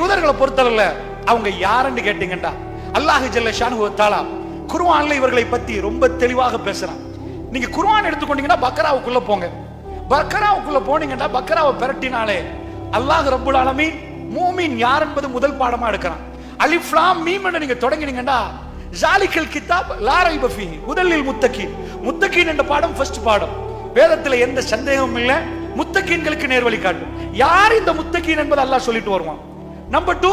யூதர்களை பொறுத்தவரையில அவங்க யாருன்னு கேட்டீங்கடா அல்லாஹு ஜல்ல ஷானு தாலா குர்வான்ல இவர்களை பத்தி ரொம்ப தெளிவாக பேசுறான். நீங்க குர்வான் எடுத்துக்கொண்டீங்கன்னா பக்கராவுக்குள்ள போங்க. பக்கராவுக்குள்ள போனீங்கன்னா பக்கராவை பெரட்டினாலே அல்லாஹ் ரப்புல் ஆலமீன் மூமின் யார் என்பது முதல் பாடமா எடுக்கிறான். அலிஃப்லாம் மீம் நீங்க தொடங்கினீங்கன்னா ஜாலிக்கல் கிதாப் லாரை பஃபி முதலில் முத்தகீன். முத்தகீன் என்ற பாடம் ஃபர்ஸ்ட் பாடம். வேதத்துல எந்த சந்தேகமும் இல்ல. முத்தகீன்களுக்கு நேர்வழி காட்டும் யார் இந்த முத்தகீன் என்பதை அல்லாஹ் சொல்லிட்டு வருவான். நம்பர் டூ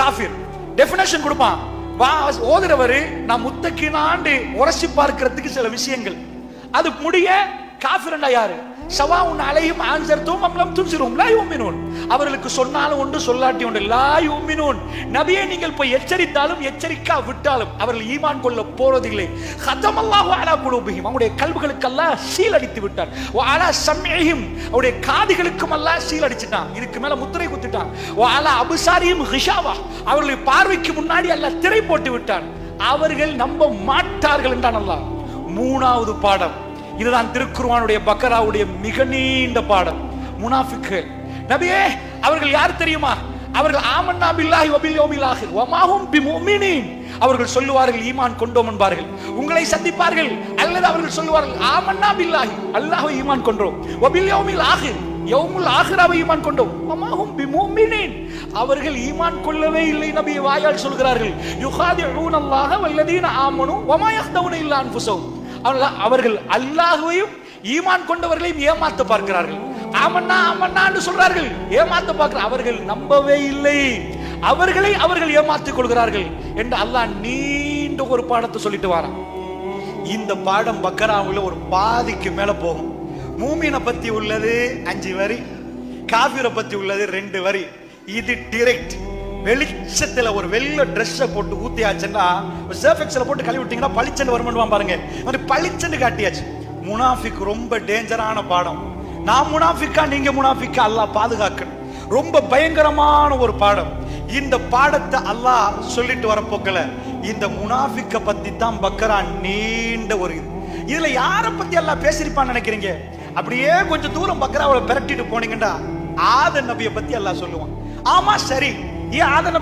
காஃபிர் டெபினேஷன் கொடுப்பான். வா ஓதுறவர் நான் முத்தக்கினாண்டு உரசி பார்க்கறதுக்கு சில விஷயங்கள். அது முடிய காஃபிரண்டா யாரு? சவாவுன் அலையும் ஆன்சர்த்தும் அம்லம் துன்சிரும் லா யூமினூன். அவர்களுக்கு சொன்னாலும் ஒன்று சொல்லாட்டி ஒன்று லா யூமினூன். நபியை நீங்கள் போய் எச்சரித்தாலும் எச்சரிக்கா விட்டாலும் அவர்கள் ஈமான் கொள்ள போறதில்லை. ஹதமல்லாஹு அலா குலூபிஹிம். அவருடைய கல்விகளுக்கெல்லாம் சீல் அடித்து விட்டான் அலா சம்இஹிம். அவருடைய காதுகளுக்கும் எல்லாம் சீல் அடிச்சிட்டான் இதுக்கு மேல முத்திரை குத்திட்டான். வா அலா அபுசாரியும் ஹிஷாவா. அவர்களுடைய பார்வைக்கு முன்னாடி எல்லாம் திரை போட்டு விட்டான். அவர்கள் நம்ப மாட்டார்கள் என்றான் அல்லாஹ். மூணாவது பாடம். இதுதான் திருக்குருவானுடைய பக்கராவுடைய மிக நீண்ட பாடம் முனாஃபிக்கு. நபியே அவர்கள் யார் தெரியுமா? அவர்கள் ஆமன்னா பில்லாஹி வபில் யௌமில் ஆகிர். வமாஹும் பிமுமினீன். அவர்கள் சொல்லுவார்கள் ஈமான் கொண்டோம் என்பார்கள். உங்களை சந்திப்பார்கள் அல்லது அவர்கள் சொல்லுவார்கள் ஆமன்னா பில்லாஹி அல்லாஹ்வை ஈமான் கொண்டோம் வபில் யௌமில் ஆகிர். யௌமுல் ஆகிராவை ஈமான் கொண்டோம். வமாஹும் பிமுமினீன். அவர்கள் ஈமான் கொள்ளவே இல்லை நபியை வாயால் சொல்கிறார்கள். யுகாதிஊன அல்லாஹ வல்லதீன ஆமனு வமா யஹ்தவுன இல்லா அன்ஃபுஸஹும். அவர்கள் அவர்கள் அல்லாஹுவையும் ஈமான் கொண்டவர்களையும் ஏமாத்த பார்க்கிறார்கள். ஆமண்ணா ஆமண்ணான்னு சொல்றார்கள். ஏமாத்த பார்க்கிற அவர்கள் நம்பவே இல்லை. அவர்களை அவர்கள் ஏமாத்திக் கொள்கிறார்கள் என்று அல்லாஹ் நீண்ட ஒரு பாடத்தை சொல்லிட்டு வரான். இந்த பாடம் பக்கராவுல ஒரு பாதிக்கு மேல போகும். மூமினை பத்தி உள்ளது அஞ்சு வரி காபிரை பத்தி உள்ளது ரெண்டு வரி. இது டிரெக்ட் வெளிச்சத்துல ஒரு வெள்ள ட்ரெஸ்ஸை போட்டு ஊத்தியாச்சுன்னா சர்ஃபெக்ஸ்ல போட்டு கழுவி விட்டீங்கன்னா பளிச்சன்னு வருமானு பாருங்க. மாதிரி பளிச்சன்னு காட்டியாச்சு. முனாஃபிக் ரொம்ப டேஞ்சரான பாடம். நான் முனாஃபிக்கா நீங்க முனாஃபிக்கா அல்லாஹ் பாதுகாக்கணும். ரொம்ப பயங்கரமான ஒரு பாடம். இந்த பாடத்தை அல்லாஹ் சொல்லிட்டு வரப்போக்கல இந்த முனாஃபிக்க பத்தி தான் பக்கரா நீண்ட ஒரு இது. இதுல யாரை பத்தி எல்லாம் பேசிருப்பான்னு நினைக்கிறீங்க? அப்படியே கொஞ்சம் தூரம் பக்கராவை பிரட்டிட்டு போனீங்கன்னா ஆத நபியை பத்தி எல்லாம் சொல்லுவான். ஆமா சரி. ஏன் ஆத நபி